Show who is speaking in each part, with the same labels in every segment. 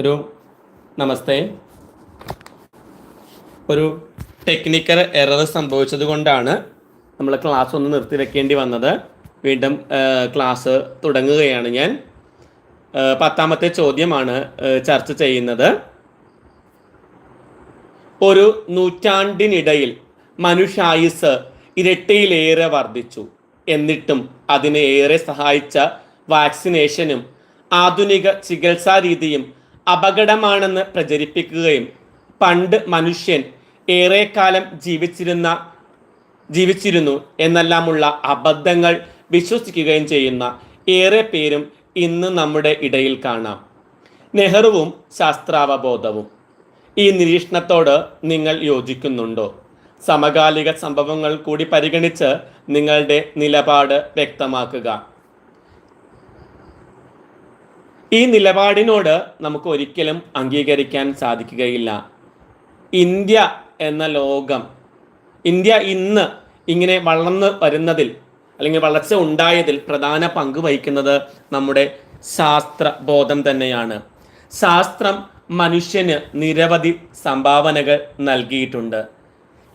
Speaker 1: ഒരു നമസ്തേ. ഒരു technical error സംഭവിച്ചത് കൊണ്ടാണ് നമ്മൾ ക്ലാസ് ഒന്ന് നിർത്തി വെക്കേണ്ടി വന്നത്. വീണ്ടും ക്ലാസ് തുടങ്ങുകയാണ് ഞാൻ. പത്താമത്തെ ചോദ്യമാണ് ചർച്ച ചെയ്യുന്നത്. ഒരു നൂറ്റാണ്ടിനിടയിൽ മനുഷ്യായുസ് ഇരട്ടിയിലേറെ വർദ്ധിച്ചു. എന്നിട്ടും അതിനെ ഏറെ സഹായിച്ച വാക്സിനേഷനും ആധുനിക ചികിത്സാ രീതിയും അപകടമാണെന്ന് പ്രചരിപ്പിക്കുകയും പണ്ട് മനുഷ്യൻ ഏറെക്കാലം ജീവിച്ചിരുന്ന ജീവിച്ചിരുന്നു എന്നെല്ലാമുള്ള അബദ്ധങ്ങൾ വിശ്വസിക്കുകയും ചെയ്യുന്ന ഏറെ പേരും ഇന്ന് നമ്മുടെ ഇടയിൽ കാണാം. നെഹ്റുവും ശാസ്ത്രാവബോധവും. ഈ നിരീക്ഷണത്തോട് നിങ്ങൾ യോജിക്കുന്നുണ്ടോ? സമകാലിക സംഭവങ്ങൾ കൂടി പരിഗണിച്ച് നിങ്ങളുടെ നിലപാട് വ്യക്തമാക്കുക. ഈ നിലപാടിനോട് നമുക്ക് ഒരിക്കലും അംഗീകരിക്കാൻ സാധിക്കുകയില്ല. ഇന്ത്യ എന്ന ലോകം ഇന്ത്യ ഇന്ന് ഇങ്ങനെ വളർന്നു വരുന്നതിൽ അല്ലെങ്കിൽ വളർച്ച ഉണ്ടായതിൽ പ്രധാന പങ്ക് വഹിക്കുന്നത് നമ്മുടെ ശാസ്ത്ര ബോധം തന്നെയാണ്. ശാസ്ത്രം മനുഷ്യന് നിരവധി സംഭാവനകൾ നൽകിയിട്ടുണ്ട്.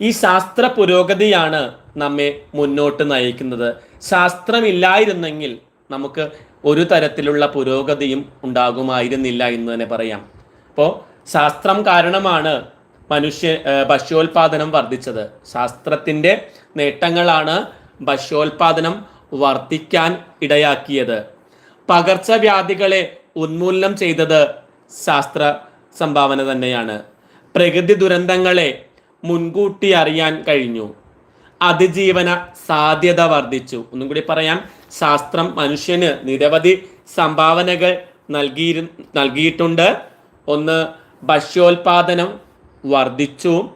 Speaker 1: ഈ ശാസ്ത്ര പുരോഗതിയാണ് നമ്മെ മുന്നോട്ട് നയിക്കുന്നത്. ശാസ്ത്രമില്ലായിരുന്നെങ്കിൽ നമുക്ക് ഒരു തരത്തിലുള്ള പുരോഗതിയും ഉണ്ടാകുമായിരുന്നില്ല എന്ന് തന്നെ പറയാം. അപ്പോൾ ശാസ്ത്രം കാരണമാണ് മനുഷ്യ ഭക്ഷ്യോൽപാദനം വർദ്ധിച്ചത്. ശാസ്ത്രത്തിന്റെ നേട്ടങ്ങളാണ് ഭക്ഷ്യോൽപാദനം വർദ്ധിക്കാൻ ഇടയാക്കിയത്. പകർച്ചവ്യാധികളെ ഉന്മൂലനം ചെയ്തത് ശാസ്ത്ര സംഭാവന തന്നെയാണ്. പ്രകൃതി ദുരന്തങ്ങളെ മുൻകൂട്ടി അറിയാൻ കഴിഞ്ഞു. അതിജീവന സാധ്യത വർദ്ധിച്ചു. ഒന്നും കൂടി പറയാം. ശാസ്ത്രം മനുഷ്യന് നിരവധി സംഭാവനകൾ നൽകി നൽകിയിട്ടുണ്ട്. ഒന്ന് ഭക്ഷ്യോൽപാദനം വർദ്ധിച്ചു.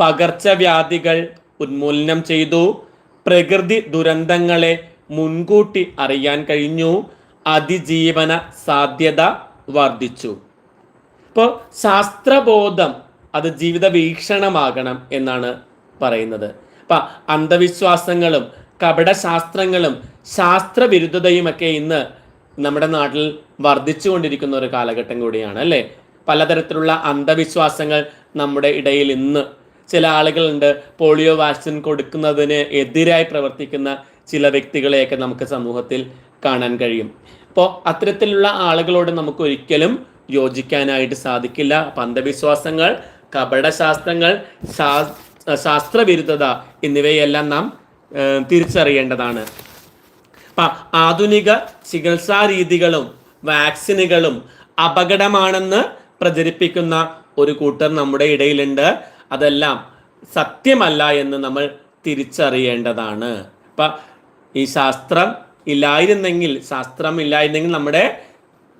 Speaker 1: പകർച്ചവ്യാധികൾ ഉന്മൂലനം ചെയ്തു. പ്രകൃതി ദുരന്തങ്ങളെ മുൻകൂട്ടി അറിയാൻ കഴിഞ്ഞു. അതിജീവന സാധ്യത വർദ്ധിച്ചു. ഇപ്പോൾ ശാസ്ത്രബോധം അത് ജീവിത വീക്ഷണമാകണം എന്നാണ് പറയുന്നത്. അപ്പൊ അന്ധവിശ്വാസങ്ങളും കപടശാസ്ത്രങ്ങളും ശാസ്ത്രവിരുദ്ധതയുമൊക്കെ ഇന്ന് നമ്മുടെ നാട്ടിൽ വർദ്ധിച്ചുകൊണ്ടിരിക്കുന്ന ഒരു കാലഘട്ടം കൂടിയാണ് അല്ലേ? പലതരത്തിലുള്ള അന്ധവിശ്വാസങ്ങൾ നമ്മുടെ ഇടയിൽ ഇന്ന് ചില ആളുകളുണ്ട്. പോളിയോ വാക്സിൻ കൊടുക്കുന്നതിന് എതിരായി പ്രവർത്തിക്കുന്ന ചില വ്യക്തികളെയൊക്കെ നമുക്ക് സമൂഹത്തിൽ കാണാൻ കഴിയും. അപ്പോൾ അത്തരത്തിലുള്ള ആളുകളോട് നമുക്ക് ഒരിക്കലും യോജിക്കാനായിട്ട് സാധിക്കില്ല. അപ്പം അന്ധവിശ്വാസങ്ങൾ കപടശാസ്ത്രങ്ങൾ ശാ ശാസ്ത്രവിരുദ്ധത എന്നിവയെല്ലാം നാം തിരിച്ചറിയേണ്ടതാണ്. അപ്പൊ ആധുനിക ചികിത്സാ രീതികളും വാക്സിനുകളും അപകടമാണെന്ന് പ്രചരിപ്പിക്കുന്ന ഒരു കൂട്ടർ നമ്മുടെ ഇടയിലുണ്ട്. അതെല്ലാം സത്യമല്ല എന്ന് നമ്മൾ തിരിച്ചറിയേണ്ടതാണ്. അപ്പൊ ഈ ശാസ്ത്രം ഇല്ലായിരുന്നെങ്കിൽ ശാസ്ത്രം ഇല്ലായിരുന്നെങ്കിൽ നമ്മുടെ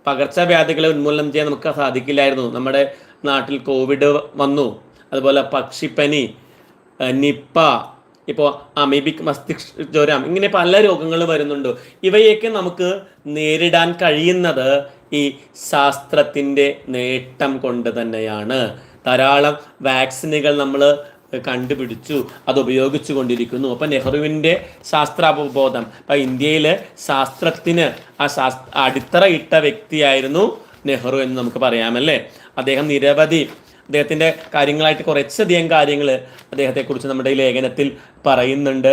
Speaker 1: പകർച്ചവ്യാധികളെ ഉന്മൂലനം ചെയ്യാൻ നമുക്ക് സാധിക്കില്ലായിരുന്നു. നമ്മുടെ നാട്ടിൽ കോവിഡ് വന്നു. അതുപോലെ പക്ഷിപ്പനി നിപ്പ ഇപ്പോൾ അമീബിക് മസ്തിഷ്ക ജ്വരം ഇങ്ങനെ പല രോഗങ്ങൾ വരുന്നുണ്ട്. ഇവയൊക്കെ നമുക്ക് നേരിടാൻ കഴിയുന്നത് ഈ ശാസ്ത്രത്തിന്റെ നേട്ടം കൊണ്ട് തന്നെയാണ്. ധാരാളം വാക്സിനുകൾ നമ്മൾ കണ്ടുപിടിച്ചു അത് ഉപയോഗിച്ചു കൊണ്ടിരിക്കുന്നു. അപ്പം നെഹ്റുവിന്റെ ശാസ്ത്രാവബോധം അപ്പം ഇന്ത്യയിൽ ശാസ്ത്രത്തിന് ആ ശാസ്ത്ര അടിത്തറ ഇട്ട വ്യക്തിയായിരുന്നു നെഹ്റു എന്ന് നമുക്ക് പറയാമല്ലേ? അദ്ദേഹം നിരവധി അദ്ദേഹത്തിന്റെ കാര്യങ്ങളായിട്ട് കുറച്ചധികം കാര്യങ്ങൾ അദ്ദേഹത്തെക്കുറിച്ച് നമ്മുടെ ഈ ലേഖനത്തിൽ പറയുന്നുണ്ട്.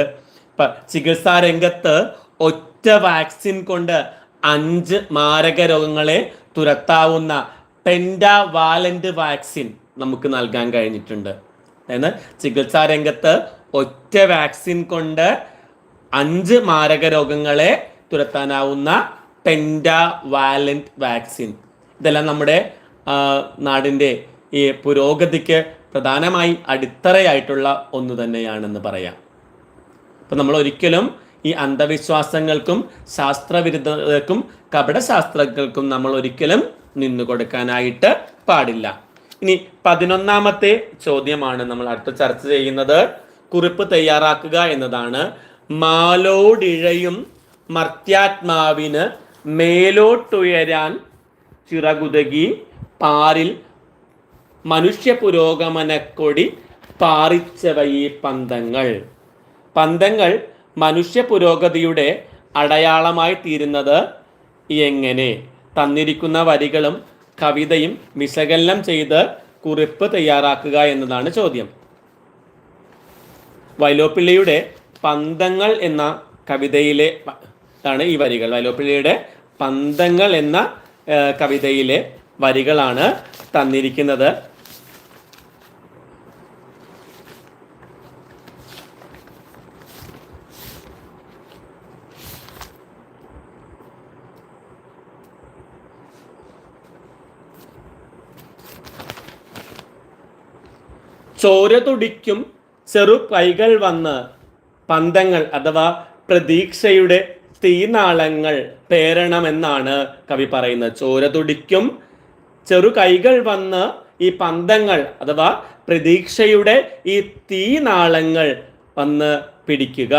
Speaker 1: ഇപ്പം ചികിത്സാ രംഗത്ത് ഒറ്റ വാക്സിൻ കൊണ്ട് അഞ്ച് മാരക രോഗങ്ങളെ തുരത്താവുന്ന പെൻഡാവാലന്റ് വാക്സിൻ നമുക്ക് നൽകാൻ കഴിഞ്ഞിട്ടുണ്ട്. അതായത് ചികിത്സാ രംഗത്ത് ഒറ്റ വാക്സിൻ കൊണ്ട് അഞ്ച് മാരക രോഗങ്ങളെ തുരത്താനാവുന്ന പെൻഡാവാലന്റ് വാക്സിൻ. ഇതെല്ലാം നമ്മുടെ നാടിന്റെ ഈ പുരോഗതിക്ക് പ്രധാനമായി അടിത്തറയായിട്ടുള്ള ഒന്ന് തന്നെയാണെന്ന് പറയാം. അപ്പം നമ്മൾ ഒരിക്കലും ഈ അന്ധവിശ്വാസങ്ങൾക്കും ശാസ്ത്രവിരുദ്ധതക്കും കപടശാസ്ത്രങ്ങൾക്കും നമ്മൾ ഒരിക്കലും നിന്നു കൊടുക്കാനായിട്ട് പാടില്ല. ഇനി പതിനൊന്നാമത്തെ ചോദ്യമാണ് നമ്മൾ അടുത്ത ചർച്ച ചെയ്യുന്നത്. കുറിപ്പ് തയ്യാറാക്കുക എന്നതാണ്. മാലോടിഴയും മർത്യാത്മാവിന് മേലോട്ടുയരാൻ ചിറകുതകി പാരിൽ മനുഷ്യ പുരോഗമനക്കൊടി പാറിച്ചവയി പന്തങ്ങൾ. പന്തങ്ങൾ മനുഷ്യ പുരോഗതിയുടെ അടയാളമായി തീരുന്നത് എങ്ങനെ? തന്നിരിക്കുന്ന വരികളും കവിതയും വിശകലനം ചെയ്ത് കുറിപ്പ് തയ്യാറാക്കുക എന്നതാണ് ചോദ്യം. വൈലോപ്പിള്ളിയുടെ പന്തങ്ങൾ എന്ന കവിതയിലെ ആണ് ഈ വരികൾ. വൈലോപ്പിള്ളിയുടെ പന്തങ്ങൾ എന്ന കവിതയിലെ വരികളാണ് തന്നിരിക്കുന്നത്. ചോര തുടിക്കും ചെറു കൈകൾ വന്ന് പന്തങ്ങൾ അഥവാ പ്രതീക്ഷയുടെ തീനാളങ്ങൾ പേരണമെന്നാണ് കവി പറയുന്നത്. ചോര തുടിക്കും ചെറു കൈകൾ വന്ന് ഈ പന്തങ്ങൾ അഥവാ പ്രതീക്ഷയുടെ ഈ തീനാളങ്ങൾ വന്ന് പിടിക്കുക.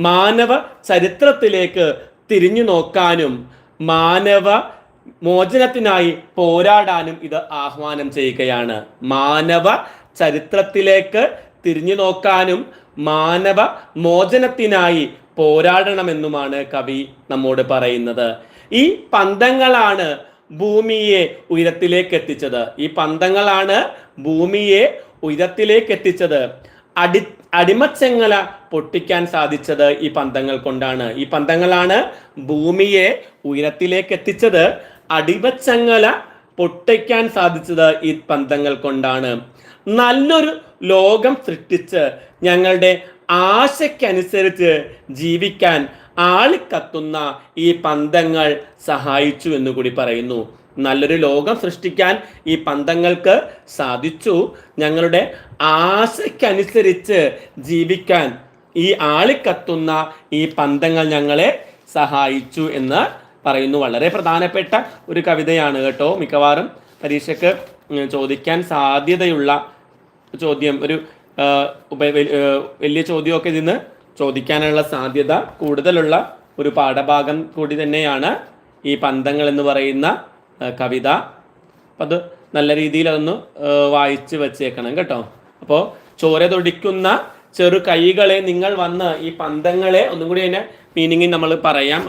Speaker 1: മാനവ ചരിത്രത്തിലേക്ക് തിരിഞ്ഞു നോക്കാനും മാനവ മോചനത്തിനായി പോരാടാനും ഇത് ആഹ്വാനം ചെയ്യുകയാണ്. മാനവ ചരിത്രത്തിലേക്ക് തിരിഞ്ഞു നോക്കാനും മാനവ മോചനത്തിനായി പോരാടണമെന്നുമാണ് കവി നമ്മോട് പറയുന്നത്. ഈ പന്തങ്ങളാണ് ഭൂമിയെ ഉയരത്തിലേക്ക് എത്തിച്ചത് ഈ പന്തങ്ങളാണ് ഭൂമിയെ ഉയരത്തിലേക്ക് എത്തിച്ചത് അടി അടിമച്ചങ്ങല പൊട്ടിക്കാൻ സാധിച്ചത് ഈ പന്തങ്ങൾ കൊണ്ടാണ്. ഈ പന്തങ്ങളാണ് ഭൂമിയെ ഉയരത്തിലേക്ക് എത്തിച്ചത് അടിമച്ചങ്ങല പൊട്ടിക്കാൻ സാധിച്ചത് ഈ പന്തങ്ങൾ കൊണ്ടാണ്. നല്ലൊരു ലോകം സൃഷ്ടിച്ച് ഞങ്ങളുടെ ആശയ്ക്കനുസരിച്ച് ജീവിക്കാൻ ആളിക്കത്തുന്ന ഈ പന്തങ്ങൾ സഹായിച്ചു എന്ന് കൂടി പറയുന്നു. നല്ലൊരു ലോകം സൃഷ്ടിക്കാൻ ഈ പന്തങ്ങൾക്ക് സാധിച്ചു. ഞങ്ങളുടെ ആശയ്ക്കനുസരിച്ച് ജീവിക്കാൻ ഈ ആളിക്കത്തുന്ന ഈ പന്തങ്ങൾ ഞങ്ങളെ സഹായിച്ചു എന്ന് പറയുന്നു. വളരെ പ്രധാനപ്പെട്ട ഒരു കവിതയാണ് കേട്ടോ. മിക്കവാറും പരീക്ഷയ്ക്ക് ചോദിക്കാൻ സാധ്യതയുള്ള ചോദ്യം. ഒരു വലിയ ചോദ്യമൊക്കെ ഇതിന്ന് ചോദിക്കാനുള്ള സാധ്യത കൂടുതലുള്ള ഒരു പാഠഭാഗം കൂടി തന്നെയാണ് ഈ പന്തങ്ങൾ എന്ന് പറയുന്ന കവിത. അപ്പം അത് നല്ല രീതിയിൽ അതൊന്ന് വായിച്ച് വെച്ചേക്കണം കേട്ടോ. അപ്പോൾ ചോര തൊടിക്കുന്ന ചെറു കൈകളെ നിങ്ങൾ വന്ന് ഈ പന്തങ്ങളെ ഒന്നും കൂടി അതിന്റെ മീനിങ്ങിൽ നമ്മൾ പറയാം.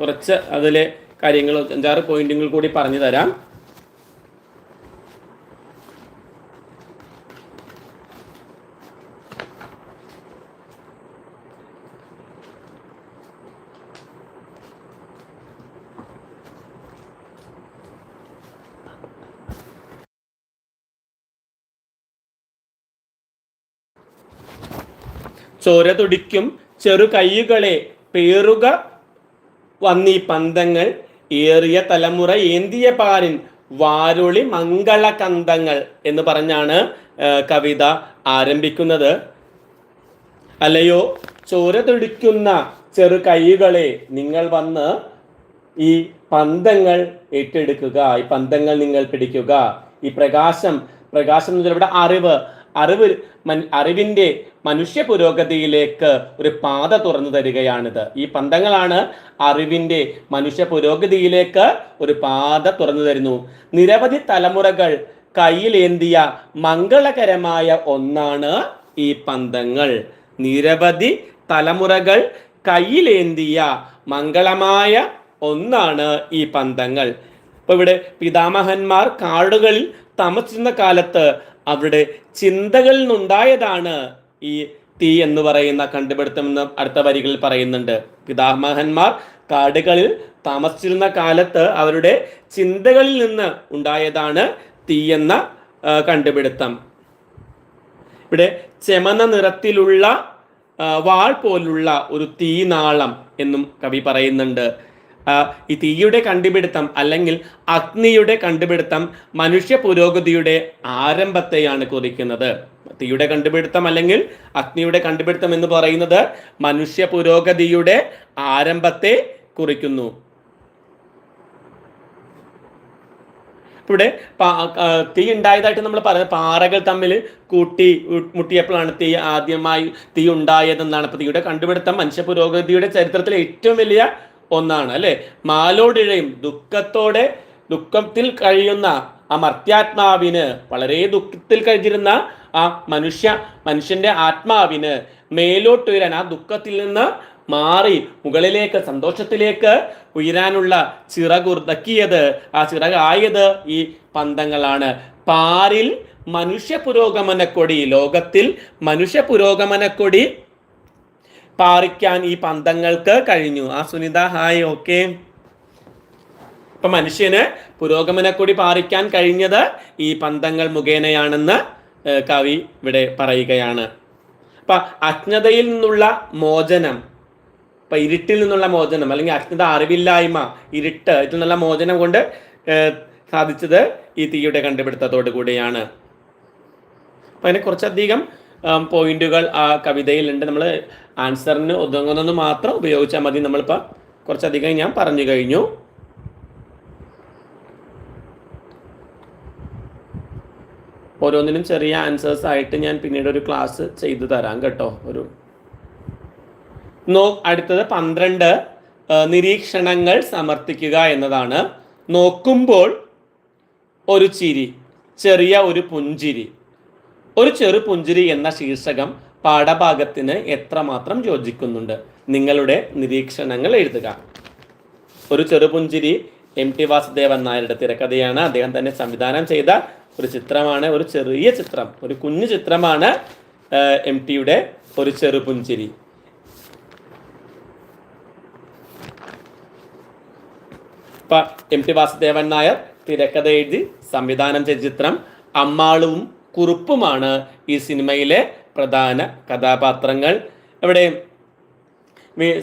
Speaker 1: കുറച്ച് അതിലെ കാര്യങ്ങൾ അഞ്ചാറ് പോയിന്റുകൾ കൂടി പറഞ്ഞു തരാം. ചോര തുടിക്കും ചെറു കൈകളെ പേറുക. വന്നീ പന്തങ്ങൾ ഏറിയ തലമുറ ഏന്തിയ പാരിൻ വാരുളി മംഗളകന്തങ്ങൾ എന്ന് പറഞ്ഞാണ് കവിത ആരംഭിക്കുന്നത്. അല്ലയോ ചോര തുടിക്കുന്ന ചെറു കൈകളെ നിങ്ങൾ വന്ന് ഈ പന്തങ്ങൾ ഏറ്റെടുക്കുക ഈ പന്തങ്ങൾ നിങ്ങൾ പിടിക്കുക. ഈ പ്രകാശം പ്രകാശം എന്ന് വെച്ചാൽ ഇവിടെ അറിവ് അറിവ് അറിവിന്റെ മനുഷ്യ പുരോഗതിയിലേക്ക് ഒരു പാത തുറന്നു തരികയാണിത്. ഈ പന്തങ്ങളാണ് അറിവിന്റെ മനുഷ്യ പുരോഗതിയിലേക്ക് ഒരു പാത തുറന്നു തരുന്നു. നിരവധി തലമുറകൾ കയ്യിലേന്തിയ മംഗളകരമായ ഒന്നാണ് ഈ പന്തങ്ങൾ നിരവധി തലമുറകൾ കയ്യിലേന്തിയ മംഗളമായ ഒന്നാണ് ഈ പന്തങ്ങൾ ഇപ്പൊ ഇവിടെ പിതാമഹന്മാർ കാടുകളിൽ താമസിച്ചിരുന്ന കാലത്ത് അവരുടെ ചിന്തകളിൽ നിന്നുണ്ടായതാണ് ഈ തീ എന്ന് പറയുന്ന കണ്ടുപിടുത്തം എന്ന് അടുത്ത വരികളിൽ പറയുന്നുണ്ട്. പിതാമഹന്മാർ കാടുകളിൽ താമസിച്ചിരുന്ന കാലത്ത് അവരുടെ ചിന്തകളിൽ നിന്ന് ഉണ്ടായതാണ് തീ എന്ന കണ്ടുപിടുത്തം. ഇവിടെ ചെമന നിറത്തിലുള്ള വാൾ പോലുള്ള ഒരു തീനാളം എന്നും കവി പറയുന്നുണ്ട്. ഈ തീയുടെ കണ്ടുപിടുത്തം അല്ലെങ്കിൽ അഗ്നിയുടെ കണ്ടുപിടുത്തം മനുഷ്യ പുരോഗതിയുടെ ആരംഭത്തെയാണ് കുറിക്കുന്നത്. തീയുടെ കണ്ടുപിടുത്തം അല്ലെങ്കിൽ അഗ്നിയുടെ കണ്ടുപിടുത്തം എന്ന് പറയുന്നത് മനുഷ്യ പുരോഗതിയുടെ ആരംഭത്തെ കുറിക്കുന്നു. ഇവിടെ തീ ഉണ്ടായതായിട്ട് നമ്മൾ പറയുന്നത് പാറകൾ തമ്മിൽ കൂട്ടി മുട്ടിയപ്പോഴാണ് തീ ആദ്യമായി തീ ഉണ്ടായതെന്നാണ്. അപ്പൊ തീയുടെ കണ്ടുപിടുത്തം മനുഷ്യ പുരോഗതിയുടെ ചരിത്രത്തിലെ ഏറ്റവും വലിയ ഒന്നാണ് അല്ലെ? മാലോടിഴയും ദുഃഖത്തോടെ ദുഃഖത്തിൽ കഴിയുന്ന ആ മർത്യാത്മാവിന് വളരെ ദുഃഖത്തിൽ കഴിഞ്ഞിരുന്ന ആ മനുഷ്യ മനുഷ്യന്റെ ആത്മാവിന് മേലോട്ട് ഉയരാൻ ആ ദുഃഖത്തിൽ നിന്ന് മാറി മുകളിലേക്ക് സന്തോഷത്തിലേക്ക് ഉയരാനുള്ള ചിറകുർതക്കിയത് ആ ചിറകായത് ഈ പന്തങ്ങളാണ്. പാരിൽ മനുഷ്യ പുരോഗമനക്കൊടി ലോകത്തിൽ മനുഷ്യ പുരോഗമനക്കൊടി പാറിക്കാൻ ഈ പന്തങ്ങൾക്ക് കഴിഞ്ഞു. ആ സുനിത ഹായ് ഓക്കെ ഇപ്പൊ മനുഷ്യന് പുരോഗമനക്കൂടി പാറിക്കാൻ കഴിഞ്ഞത് ഈ പന്തങ്ങൾ മുഖേനയാണെന്ന് കവി ഇവിടെ പറയുകയാണ്. അപ്പൊ അജ്ഞതയിൽ നിന്നുള്ള മോചനം ഇപ്പൊ ഇരുട്ടിൽ നിന്നുള്ള മോചനം അല്ലെങ്കിൽ അജ്ഞത അറിവില്ലായ്മ ഇരുട്ട് ഇതിൽ നിന്നുള്ള മോചനം കൊണ്ട് സാധിച്ചത് ഈ തീയുടെ കണ്ടുപിടുത്തത്തോടു കൂടിയാണ്. അപ്പൊ അതിനെ കുറച്ചധികം പോയിന്റുകൾ ആ കവിതയിൽ ഉണ്ട് നമ്മൾ ആൻസറിന് ഒതുങ്ങുന്നത് മാത്രം ഉപയോഗിച്ചാൽ മതി. നമ്മളിപ്പോൾ കുറച്ചധികം ഞാൻ പറഞ്ഞു കഴിഞ്ഞു. ഓരോന്നിനും ചെറിയ ആൻസേഴ്സ് ആയിട്ട് ഞാൻ പിന്നീട് ഒരു ക്ലാസ് ചെയ്തു തരാം കേട്ടോ. ഒരു നോ അടുത്തത് പന്ത്രണ്ട് നിരീക്ഷണങ്ങൾ സമർത്ഥിക്കുക എന്നതാണ്. നോക്കുമ്പോൾ ഒരു ചിരി ചെറിയ ഒരു പുഞ്ചിരി. ഒരു ചെറു പുഞ്ചിരി എന്ന ശീർഷകം പാഠഭാഗത്തിന് എത്രമാത്രം യോജിക്കുന്നുണ്ട്? നിങ്ങളുടെ നിരീക്ഷണങ്ങൾ എഴുതുക. ഒരു ചെറുപുഞ്ചിരി എം ടി വാസുദേവൻ നായരുടെ തിരക്കഥയാണ്. അദ്ദേഹം തന്നെ സംവിധാനം ചെയ്ത ഒരു ചിത്രമാണ് ഒരു ചെറിയ ചിത്രം ഒരു കുഞ്ഞു ചിത്രമാണ് എം ടിയുടെ ഒരു ചെറുപുഞ്ചിരി. എം ടി വാസുദേവൻ നായർ തിരക്കഥ എഴുതി സംവിധാനം ചെയ്ത ചിത്രം അമ്മാളും കുറുപ്പുമാണ് ഈ സിനിമയിലെ പ്രധാന കഥാപാത്രങ്ങൾ. ഇവിടെ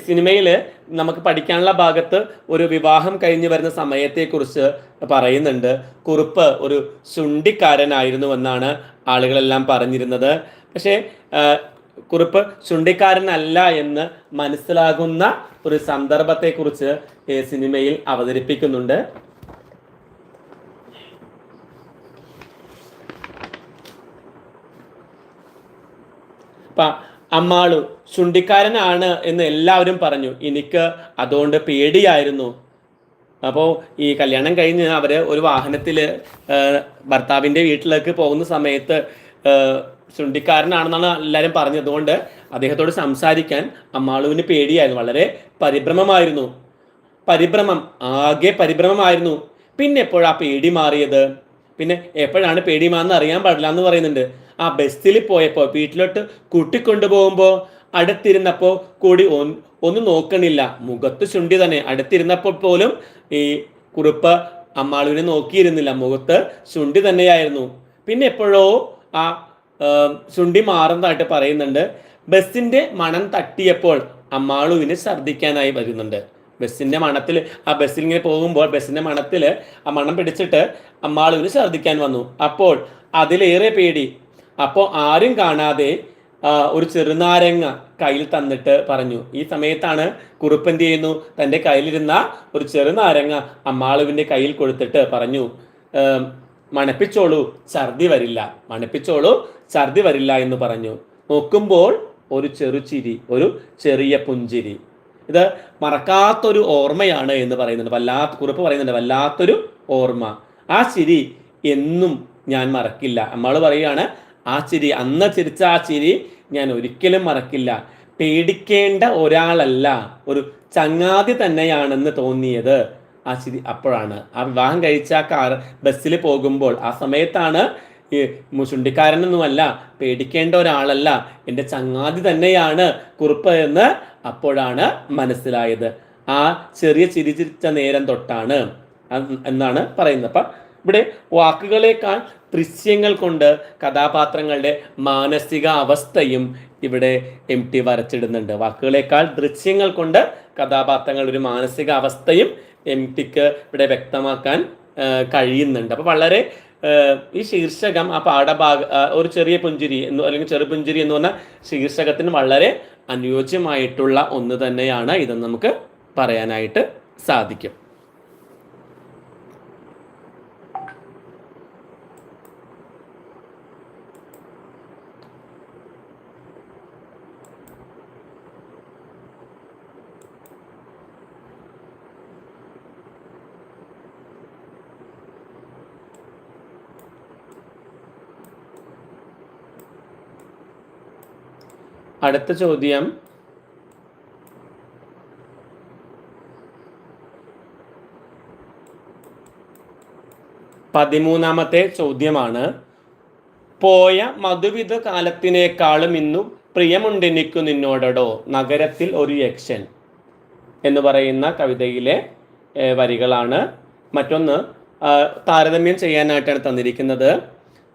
Speaker 1: സിനിമയിൽ നമുക്ക് പഠിക്കാനുള്ള ഭാഗത്ത് ഒരു വിവാഹം കഴിഞ്ഞ് വരുന്ന സമയത്തെക്കുറിച്ച് പറയുന്നുണ്ട്. കുറുപ്പ് ഒരു ശുണ്ടിക്കാരനായിരുന്നു എന്നാണ് ആളുകളെല്ലാം പറഞ്ഞിരുന്നത്. പക്ഷേ കുറിപ്പ് ശുണ്ടിക്കാരനല്ല എന്ന് മനസ്സിലാകുന്ന ഒരു സന്ദർഭത്തെക്കുറിച്ച് സിനിമയിൽ അവതരിപ്പിക്കുന്നുണ്ട്. അമ്മാളു ചുണ്ടിക്കാരനാണ് എന്ന് എല്ലാവരും പറഞ്ഞു. എനിക്ക് അതുകൊണ്ട് പേടിയായിരുന്നു. അപ്പോൾ ഈ കല്യാണം കഴിഞ്ഞ് അവർ ഒരു വാഹനത്തിൽ ഭർത്താവിന്റെ വീട്ടിലേക്ക് പോകുന്ന സമയത്ത് ചുണ്ടിക്കാരനാണെന്നാണ് എല്ലാവരും പറഞ്ഞത്. അതുകൊണ്ട് അദ്ദേഹത്തോട് സംസാരിക്കാൻ അമ്മാളുവിന് പേടിയായിരുന്നു. വളരെ പരിഭ്രമമായിരുന്നു. പരിഭ്രമം ആകെ പരിഭ്രമമായിരുന്നു. പിന്നെ എപ്പോഴാ പേടി മാറിയത്? പിന്നെ എപ്പോഴാണ് പേടി മാറുന്നത് അറിയാൻ പാടില്ല എന്ന് പറയുന്നുണ്ട്. ആ ബസ്സിൽ പോയപ്പോൾ വീട്ടിലോട്ട് കൂട്ടിക്കൊണ്ടുപോകുമ്പോൾ അടുത്തിരുന്നപ്പോൾ കൂടി ഒന്ന് നോക്കണില്ല. മുഖത്ത് ചുണ്ടി തന്നെ. അടുത്തിരുന്നപ്പോൾ പോലും ഈ കുറുപ്പ് അമ്മാളുവിനെ നോക്കിയിരുന്നില്ല. മുഖത്ത് ചുണ്ടി തന്നെയായിരുന്നു. പിന്നെ എപ്പോഴോ ആ ചുണ്ടി മാറുന്നതായിട്ട് പറയുന്നുണ്ട്. ബസ്സിന്റെ മണം തട്ടിയപ്പോൾ അമ്മാളുവിന് ഛർദ്ദിക്കാനായി വരുന്നുണ്ട്. ബസ്സിന്റെ മണത്തിൽ ആ ബസ്സിൽ ഇങ്ങനെ പോകുമ്പോൾ ബസ്സിന്റെ മണത്തിൽ ആ മണം പിടിച്ചിട്ട് അമ്മാളുവിന് ഛർദ്ദിക്കാൻ വന്നു. അപ്പോൾ അതിലേറെ പേടി. അപ്പോൾ ആരും കാണാതെ ഒരു ചെറുനാരങ്ങ കയ്യിൽ തന്നിട്ട് പറഞ്ഞു. ഈ സമയത്താണ് കുറുപ്പ് എന്ത് ചെയ്യുന്നു? തന്റെ കയ്യിലിരുന്ന ഒരു ചെറുനാരങ്ങ അമ്മാളുവിന്റെ കയ്യിൽ കൊടുത്തിട്ട് പറഞ്ഞു "ഏം, മണപ്പിച്ചോളൂ ഛർദി വരില്ല. മണപ്പിച്ചോളൂ ഛർദി വരില്ല എന്ന് പറഞ്ഞു. നോക്കുമ്പോൾ ഒരു ചെറുചിരി ഒരു ചെറിയ പുഞ്ചിരി. ഇത് മറക്കാത്തൊരു ഓർമ്മയാണ് എന്ന് പറയുന്നുണ്ട്. വല്ലാത്ത കുറിപ്പ് പറയുന്നുണ്ട് വല്ലാത്തൊരു ഓർമ്മ. ആ ചിരി എന്നും ഞാൻ മറക്കില്ല. നമ്മൾ പറയുകയാണ് ആ ചിരി അന്ന് ചിരിച്ച ആ ചിരി ഞാൻ ഒരിക്കലും മറക്കില്ല. പേടിക്കേണ്ട ഒരാളല്ല ഒരു ചങ്ങാതി തന്നെയാണെന്ന് തോന്നിയത് ആ ചിരി അപ്പോഴാണ്. ആ വിവാഹം കഴിച്ച ആ കാർ ബസ്സിൽ പോകുമ്പോൾ ആ സമയത്താണ് ഈ ചുണ്ടിക്കാരനൊന്നുമല്ല പേടിക്കേണ്ട ഒരാളല്ല എന്റെ ചങ്ങാതി തന്നെയാണ് കുറുപ്പ് എന്ന് അപ്പോഴാണ് മനസ്സിലായത്. ആ ചെറിയ ചിരി ചിരിച്ച നേരം തൊട്ടാണ് എന്നാണ് പറയുന്നത്. അപ്പം ഇവിടെ വാക്കുകളേക്കാൾ ദൃശ്യങ്ങൾ കൊണ്ട് കഥാപാത്രങ്ങളുടെ മാനസിക അവസ്ഥയും ഇവിടെ എം ടി വരച്ചിടുന്നുണ്ട്. വാക്കുകളേക്കാൾ ദൃശ്യങ്ങൾ കൊണ്ട് കഥാപാത്രങ്ങൾ ഒരു മാനസിക അവസ്ഥയും എം ടിക്ക് ഇവിടെ വ്യക്തമാക്കാൻ കഴിയുന്നുണ്ട്. അപ്പോൾ വളരെ ഈ ശീർഷകം ആ പാഠഭാഗ ഒരു ചെറിയ പുഞ്ചിരി എന്ന് അല്ലെങ്കിൽ ചെറു പുഞ്ചിരി എന്ന് പറഞ്ഞ ശീർഷകത്തിന് വളരെ അനുയോജ്യമായിട്ടുള്ള ഒന്ന് തന്നെയാണ് ഇതെന്ന് നമുക്ക് പറയാനായിട്ട് സാധിക്കും. അടുത്ത ചോദ്യം. പതിമൂന്നാമത്തെ ചോദ്യമാണ്. പോയ മധുവിധ കാലത്തിനേക്കാളും ഇന്നു പ്രിയമുണ്ടെനിക്കു നിന്നോടടോ. നഗരത്തിൽ ഒരു യക്ഷൻ എന്ന് പറയുന്ന കവിതയിലെ വരികളാണ്. മറ്റൊന്ന് താരതമ്യം ചെയ്യാനായിട്ടാണ് തന്നിരിക്കുന്നത്.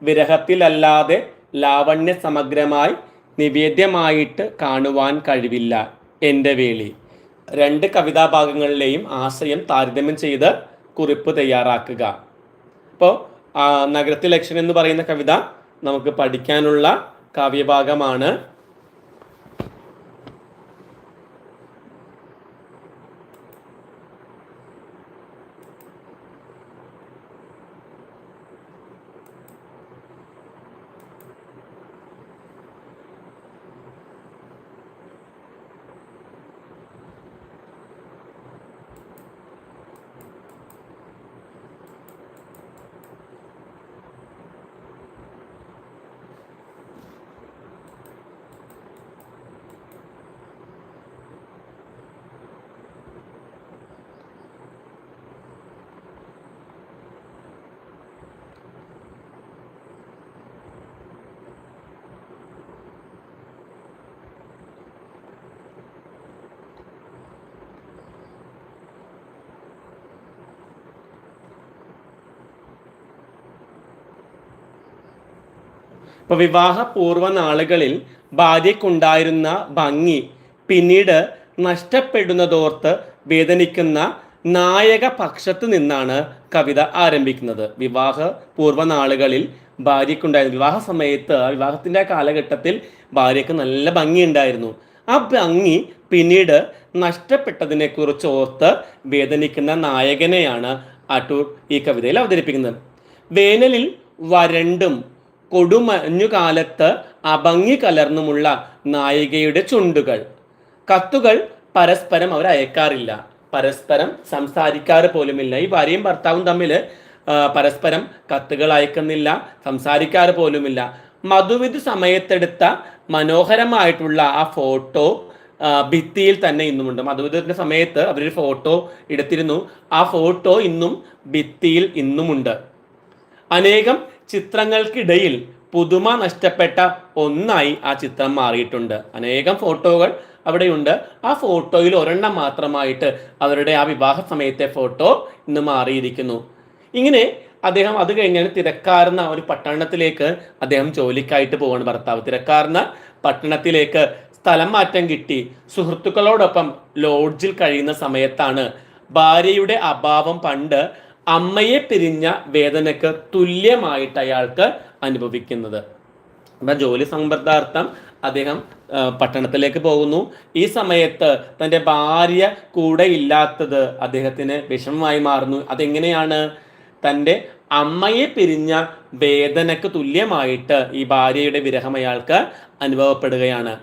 Speaker 1: വിരഹത്തിലല്ലാതെ ലാവണ്യ സമഗ്രമായി നിവേദ്യമായിട്ട് കാണുവാൻ കഴിവില്ല. എന്റെ വേളി. രണ്ട് കവിതാഭാഗങ്ങളിലെയും ആശയം താരതമ്യം ചെയ്ത് കുറിപ്പ് തയ്യാറാക്കുക. അപ്പോൾ നഗരത്തിലക്ഷൻ എന്ന് പറയുന്ന കവിത നമുക്ക് പഠിക്കാനുള്ള കാവ്യഭാഗമാണ് ഇപ്പൊ വിവാഹ പൂർവ നാളുകളിൽ ഭാര്യയ്ക്കുണ്ടായിരുന്ന ഭംഗി പിന്നീട് നഷ്ടപ്പെടുന്നതോർത്ത് വേദനിക്കുന്ന നായക പക്ഷത്ത് നിന്നാണ് കവിത ആരംഭിക്കുന്നത്. വിവാഹ പൂർവ നാളുകളിൽ ഭാര്യയ്ക്കുണ്ടായിരുന്നു വിവാഹ സമയത്ത് വിവാഹത്തിന്റെ കാലഘട്ടത്തിൽ ഭാര്യയ്ക്ക് നല്ല ഭംഗി ഉണ്ടായിരുന്നു ആ ഭംഗി പിന്നീട് നഷ്ടപ്പെട്ടതിനെ കുറിച്ച് ഓർത്ത് വേദനിക്കുന്ന നായകനെയാണ് അടൂർ ഈ കവിതയിൽ അവതരിപ്പിക്കുന്നത്. വേനലിൽ വരണ്ടും കൊടുമഞ്ഞുകാലത്ത് അഭംഗി കലർന്നുമുള്ള നായികയുടെ ചുണ്ടുകൾ. കത്തുകൾ പരസ്പരം അവർ അയക്കാറില്ല. പരസ്പരം സംസാരിക്കാറ് പോലുമില്ല. ഈ ഭാര്യയും ഭർത്താവും തമ്മിൽ പരസ്പരം കത്തുകൾ അയക്കുന്നില്ല സംസാരിക്കാറ് പോലുമില്ല. മധുവിധ സമയത്തെടുത്ത മനോഹരമായിട്ടുള്ള ആ ഫോട്ടോ ഭിത്തിയിൽ തന്നെ ഇന്നുമുണ്ട്. മധുവിധത്തിന്റെ സമയത്ത് അവരൊരു ഫോട്ടോ എടുത്തിരുന്നു. ആ ഫോട്ടോ ഇന്നും ഭിത്തിയിൽ ഇന്നുമുണ്ട്. അനേകം ചിത്രങ്ങൾക്കിടയിൽ പുതുമ നഷ്ടപ്പെട്ട ഒന്നായി ആ ചിത്രം മാറിയിട്ടുണ്ട്. അനേകം ഫോട്ടോകൾ അവിടെയുണ്ട്. ആ ഫോട്ടോയിൽ ഒരെണ്ണം മാത്രമായിട്ട് അവരുടെ ആ വിവാഹ സമയത്തെ ഫോട്ടോ ഇന്ന് മാറിയിരിക്കുന്നു. ഇങ്ങനെ അദ്ദേഹം അത് കഴിഞ്ഞാൽ തിരക്കാർന്ന ഒരു പട്ടണത്തിലേക്ക് അദ്ദേഹം ജോലിക്കായിട്ട് പോവാണ് ഭർത്താവ്. തിരക്കാർന്ന പട്ടണത്തിലേക്ക് സ്ഥലം മാറ്റം കിട്ടി. സുഹൃത്തുക്കളോടൊപ്പം ലോഡ്ജിൽ കഴിയുന്ന സമയത്താണ് ഭാര്യയുടെ അഭാവം പണ്ട് അമ്മയെ പിരിഞ്ഞ വേദനക്ക് തുല്യമായിട്ട് അയാൾക്ക് അനുഭവിക്കുന്നത്. അപ്പം ജോലി സമ്പർദ്ദാർത്ഥം അദ്ദേഹം പട്ടണത്തിലേക്ക് പോകുന്നു. ഈ സമയത്ത് തന്റെ ഭാര്യ കൂടെ ഇല്ലാത്തത് അദ്ദേഹത്തിന് വിഷമമായി മാറുന്നു. അതെങ്ങനെയാണ്? തന്റെ അമ്മയെ പിരിഞ്ഞ വേദനക്ക് തുല്യമായിട്ട് ഈ ഭാര്യയുടെ വിരഹം അയാൾക്ക് അനുഭവപ്പെടുകയാണ്.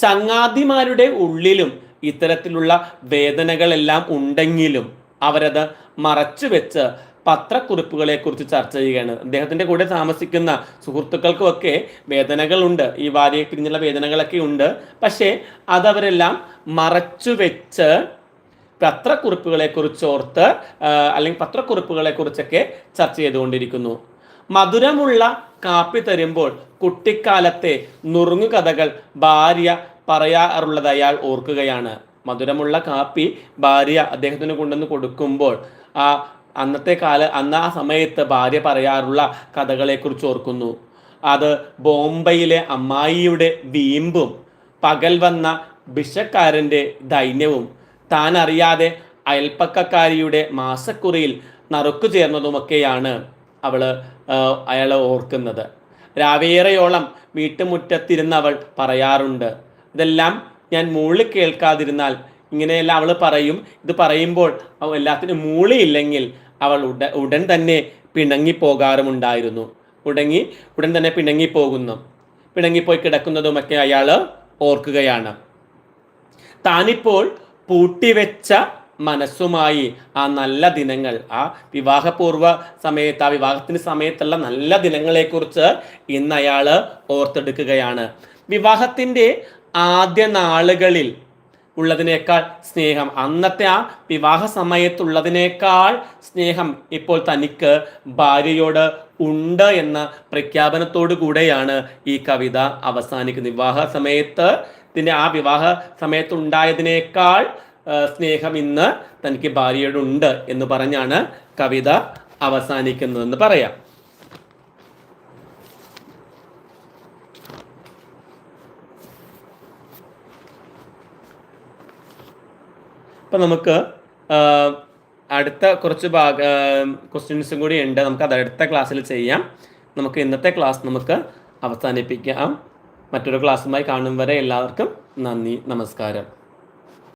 Speaker 1: ചങ്ങാതിമാരുടെ ഉള്ളിലും ഇത്തരത്തിലുള്ള വേദനകളെല്ലാം ഉണ്ടെങ്കിലും അവരത് മറച്ചു വെച്ച് പത്രക്കുറിപ്പുകളെ കുറിച്ച് ചർച്ച ചെയ്യുകയാണ്. അദ്ദേഹത്തിന്റെ കൂടെ താമസിക്കുന്ന സുഹൃത്തുക്കൾക്കുമൊക്കെ വേദനകളുണ്ട്. ഈ ഭാര്യയെ പിരിഞ്ഞുള്ള വേദനകളൊക്കെ ഉണ്ട്. പക്ഷേ അതവരെല്ലാം മറച്ചു വെച്ച് പത്രക്കുറിപ്പുകളെ കുറിച്ച് ഓർത്ത് അല്ലെങ്കിൽ പത്രക്കുറിപ്പുകളെ കുറിച്ചൊക്കെ ചർച്ച ചെയ്തുകൊണ്ടിരിക്കുന്നു. മധുരമുള്ള കാപ്പി തരുമ്പോൾ കുട്ടിക്കാലത്തെ നുറുങ്ങു കഥകൾ ഭാര്യ പറയാറുള്ളത് അയാൾ ഓർക്കുകയാണ്. മധുരമുള്ള കാപ്പി ഭാര്യ അദ്ദേഹത്തിന് കൊണ്ടുവന്ന് കൊടുക്കുമ്പോൾ ആ അന്നത്തെ കാല അന്ന് ആ സമയത്ത് ഭാര്യ പറയാറുള്ള കഥകളെക്കുറിച്ച് ഓർക്കുന്നു. അത് ബോംബെയിലെ അമ്മായിയുടെ വീമ്പും പകൽ വന്ന ബിഷക്കാരന്റെ ദൈന്യവും താൻ അറിയാതെ അയൽപ്പക്കക്കാരിയുടെ മാസക്കുറിയിൽ നറുക്കു ചേർന്നതുമൊക്കെയാണ് അവൾ അയാൾ ഓർക്കുന്നത്. രാവേറെയോളം വീട്ടുമുറ്റത്തിരുന്ന് അവൾ പറയാറുണ്ട്. ഇതെല്ലാം ഞാൻ മൂളി കേൾക്കാതിരുന്നാൽ ഇങ്ങനെയെല്ലാം അവൾ പറയും. ഇത് പറയുമ്പോൾ എല്ലാത്തിനും മൂളിയില്ലെങ്കിൽ അവൾ ഉട ഉടൻ തന്നെ പിണങ്ങിപ്പോകാറുമുണ്ടായിരുന്നു. ഉടങ്ങി ഉടൻ തന്നെ പിണങ്ങിപ്പോകുന്നു. പിണങ്ങിപ്പോയി കിടക്കുന്നതുമൊക്കെ അയാൾ ഓർക്കുകയാണ്. താനിപ്പോൾ പൂട്ടിവെച്ച മനസ്സുമായി ആ നല്ല ദിനങ്ങൾ ആ വിവാഹപൂർവ സമയത്ത് ആ വിവാഹത്തിന് സമയത്തുള്ള നല്ല ദിനങ്ങളെക്കുറിച്ച് ഇന്ന് അയാൾ ഓർത്തെടുക്കുകയാണ്. വിവാഹത്തിന്റെ ആദ്യ നാളുകളിൽ ഉള്ളതിനേക്കാൾ സ്നേഹം. അന്നത്തെ ആ വിവാഹ സമയത്തുള്ളതിനേക്കാൾ സ്നേഹം ഇപ്പോൾ തനിക്ക് ഭാര്യയോട് ഉണ്ട് എന്ന പ്രഖ്യാപനത്തോടു കൂടെയാണ് ഈ കവിത അവസാനിക്കുന്നത്. വിവാഹ സമയത്ത് ഇതിന്റെ ആ വിവാഹ സമയത്തുണ്ടായതിനേക്കാൾ സ്നേഹം ഇന്ന് തനിക്ക് ഭാര്യയോടുണ്ട് എന്ന് പറഞ്ഞാണ് കവിത അവസാനിക്കുന്നതെന്ന് പറയാം. അപ്പം നമുക്ക് അടുത്ത കുറച്ച് ഭാഗ ക്വസ്റ്റ്യൻസും കൂടി ഉണ്ട്. നമുക്ക് അത് അടുത്ത ക്ലാസ്സിൽ ചെയ്യാം. നമുക്ക് ഇന്നത്തെ ക്ലാസ് നമുക്ക് അവസാനിപ്പിക്കാം. മറ്റൊരു ക്ലാസ്സുമായി കാണും വരെ എല്ലാവർക്കും നന്ദി നമസ്കാരം.